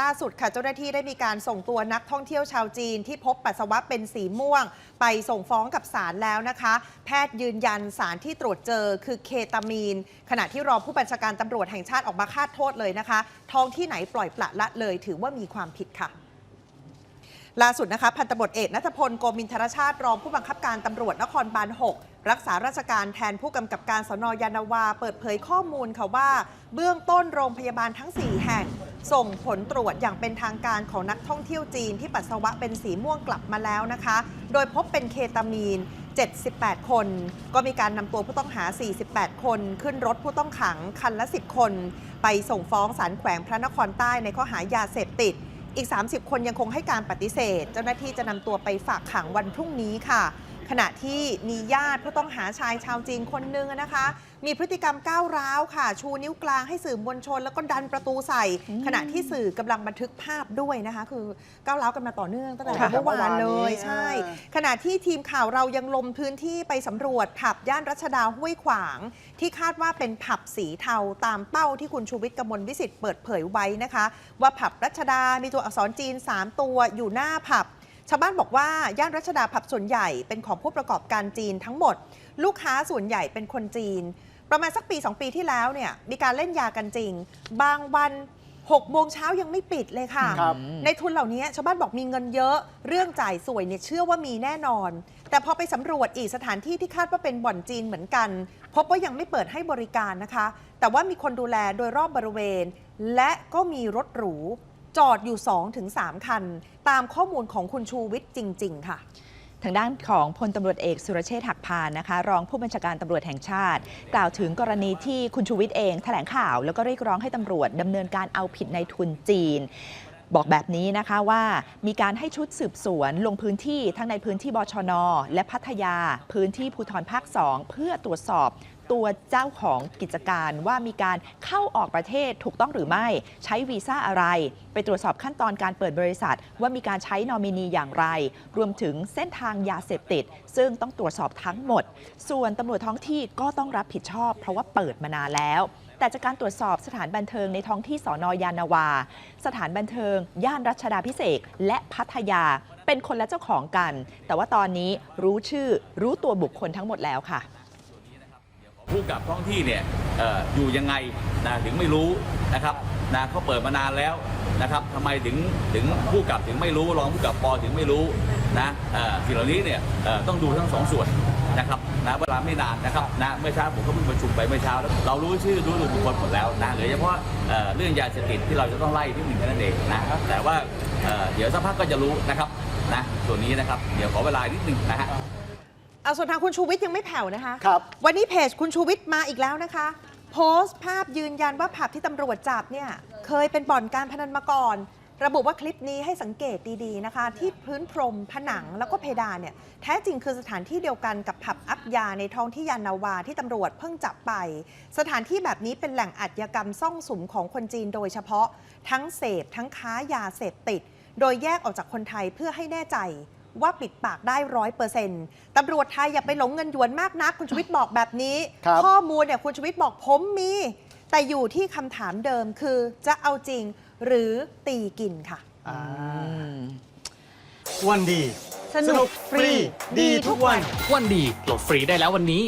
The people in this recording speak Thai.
ล่าสุดค่ะเจ้าหน้าที่ได้มีการส่งตัวนักท่องเที่ยวชาวจีน ที่พบปัสสาวะเป็นสีม่วง ไปส่งฟ้องกับศาลแล้วนะคะ แพทย์ยืนยันสารที่ตรวจเจอคือเคตามีน ขณะที่รองผู้บัญชาการตำรวจแห่งชาติออกมาคาดโทษเลยนะคะ ท้องที่ไหนปล่อยปละละเลย ถือว่ามีความผิดค่ะล่าสุดนะคะพันตำรวจเอกนัทพลโกมินทรชาติรองผู้บังคับการตำรวจนครบาล6 รักษาราชการแทนผู้กำกับการสนยานาวา เปิดเผยข้อมูลค่ะว่า เบื้องต้นโรงพยาบาลทั้ง 4 แห่ง ส่งผลตรวจอย่างเป็นทางการของนักท่องเที่ยวจีนที่ปัสสาวะเป็นสีม่วงกลับมาแล้วนะคะ โดยพบเป็นเคตามีน 78 คน ก็มีการนำตัวผู้ต้องหา 48 คน ขึ้นรถผู้ต้องขังคันละ 10 คน ไปส่งฟ้องศาลแขวงพระนครใต้ในข้อหายาเสพติดอีก 30 คนยังคงให้การปฏิเสธ เจ้าหน้าที่จะนำตัวไปฝากขังวันพรุ่งนี้ค่ะ ขณะที่มีญาติผู้ต้องหาชายชาวจีนคนหนึงนะคะ มีพฤติกรรมก้าวร้าวค่ะ ชูนิ้วกลางให้สื่อมวลชน แล้วก็ดันประตูใส่ ขณะที่สื่อกำลังบันทึกภาพด้วยนะคะ คือก้าวร้าวกันมาต่อเนื่องตั้งแต่ค่ะเมื่อวานเลยเมื่อวานนี้ใช่อ่าขณะที่ทีมข่าวเรายังลงพื้นที่ไปสำรวจผับย่านรัชดาห้วยขวาง ที่คาดว่าเป็นผับสีเทาตามเป้าที่คุณชูวิทย์กมลวิสิทธิ์เปิดเผยไว้นะคะ ว่าผับรัชดามีตัวอักษรจีน 3 ตัวอยู่หน้าผับ ชาวบ้านบอกว่าย่านรัชดาผับส่วนใหญ่เป็นของผู้ประกอบการจีนทั้งหมด ลูกค้าส่วนใหญ่เป็นคนจีน ประมาณสักปี 2 ปีที่แล้วเนี่ยมีการเล่นยากันจริง บางวัน6โมงเช้ายังไม่ปิดเลยค่ะ ครับ ในทุนเหล่านี้ชาวบ้านบอกมีเงินเยอะ เรื่องจ่ายสวยเนี่ยเชื่อว่ามีแน่นอน แต่พอไปสำรวจอีกสถานที่ที่คาดว่าเป็นบ่อนจีนเหมือนกัน พบว่ายังไม่เปิดให้บริการนะคะ แต่ว่ามีคนดูแลโดยรอบบริเวณ และก็มีรถหรู จอดอยู่ 2-3 คัน ตามข้อมูลของคุณชูวิทย์จริง ๆ ค่ะทางด้านของพลตำรวจเอกสุรเชษฐ์หักพานนะคะ รองผู้บัญชาการตำรวจแห่งชาติ กล่าวถึงกรณีที่คุณชูวิทย์เองแถลงข่าว แล้วก็เรียกร้องให้ตำรวจดำเนินการเอาผิดในทุนจีน บอกแบบนี้นะคะว่ามีการให้ชุดสืบสวนลงพื้นที่ทั้งในพื้นที่บชน และพัทยา พื้นที่ภูธรภาค 2 เพื่อตรวจสอบตัวเจ้าของกิจการว่ามีการเข้าออกประเทศถูกต้องหรือไม่ใช้วีซ่าอะไร ไปตรวจสอบขั้นตอนการเปิดบริษัท ว่ามีการใช้นอมินีอย่างไร รวมถึงเส้นทางยาเสพติด ซึ่งต้องตรวจสอบทั้งหมด ส่วนตำรวจท้องที่ก็ต้องรับผิดชอบ เพราะว่าเปิดมานานแล้ว แต่จากการตรวจสอบสถานบันเทิงในท้องที่สอนอยานาวา สถานบันเทิง ย่านรัชดาพิเศษกและพัทยา เป็นคนละเจ้าของกัน แต่ว่าตอนนี้รู้ชื่อรู้ตัวบุคคลทั้งหมดแล้วค่ะผู้กับท้องที่เนี่ยอออยู่ยังไงนะถึงไม่รู้นะครับนะเขาเปิดมานานแล้วนะครับทำไมถึงถึงผู้กับถึงไม่รู้รองผู้กับปอถึงไม่รู้ นะเอ่อสิ่งเหล่านี้เนี่ยเอ่อต้องดูทั้งสองส่วนนะครับนะเวลาไม่นานนะครับนะเมื่อเช้าผมก็เพิ่งประชุมไปเมื่อเช้าแล้วเรารู้ชื่อรู้ตัวบุคคลหมดแล้วนะเหลือเฉพาะเอ่อเรื่องยาเสพติดที่เราจะต้องไล่ที่หนึ่งแค่นั้นเองนะแต่ว่าเอ่อเดี๋ยวสักพักก็จะรู้นะครับนะส่วนนี้นะครับเดี๋ยวขอเวลานิดนึงนะฮะเอาส่วนทางคุณชูวิทย์ยังไม่แผ่วนะคะครับวันนี้เพจคุณชูวิทย์มาอีกแล้วนะคะ โพสต์ภาพยืนยันว่าผับที่ตำรวจจับเนี่ยเคยเป็นบ่อนการพนันมาก่อน ระบุว่าคลิปนี้ให้สังเกตดีๆนะคะ ที่พื้นพรมผนังแล้วก็เพดานเนี่ยแท้จริงคือสถานที่เดียวกันกับผับอัพยาในท้องที่ยานนาวาที่ตำรวจเพิ่งจับไป สถานที่แบบนี้เป็นแหล่งอาชญากรรมซ่องสุมของคนจีนโดยเฉพาะ ทั้งเสพทั้งค้ายาเสพติด โดยแยกออกจากคนไทยเพื่อให้แน่ใจว่าปิดปากได้ร้อยเปอร์เซ็นต์ตำรวจไทยอย่าไปหลงเงินหยวนมากนักคุณชูวิทย์บอกแบบนี้ครับข้อมูลเนี่ยคุณชูวิทย์บอกผมมี แต่อยู่ที่คำถามเดิมคือจะเอาจริง หรือตีกินค่ะ อ่าอืมวันดี สนุกฟรีดีทุกวัน วันดีโหลดฟรีได้แล้ววันนี้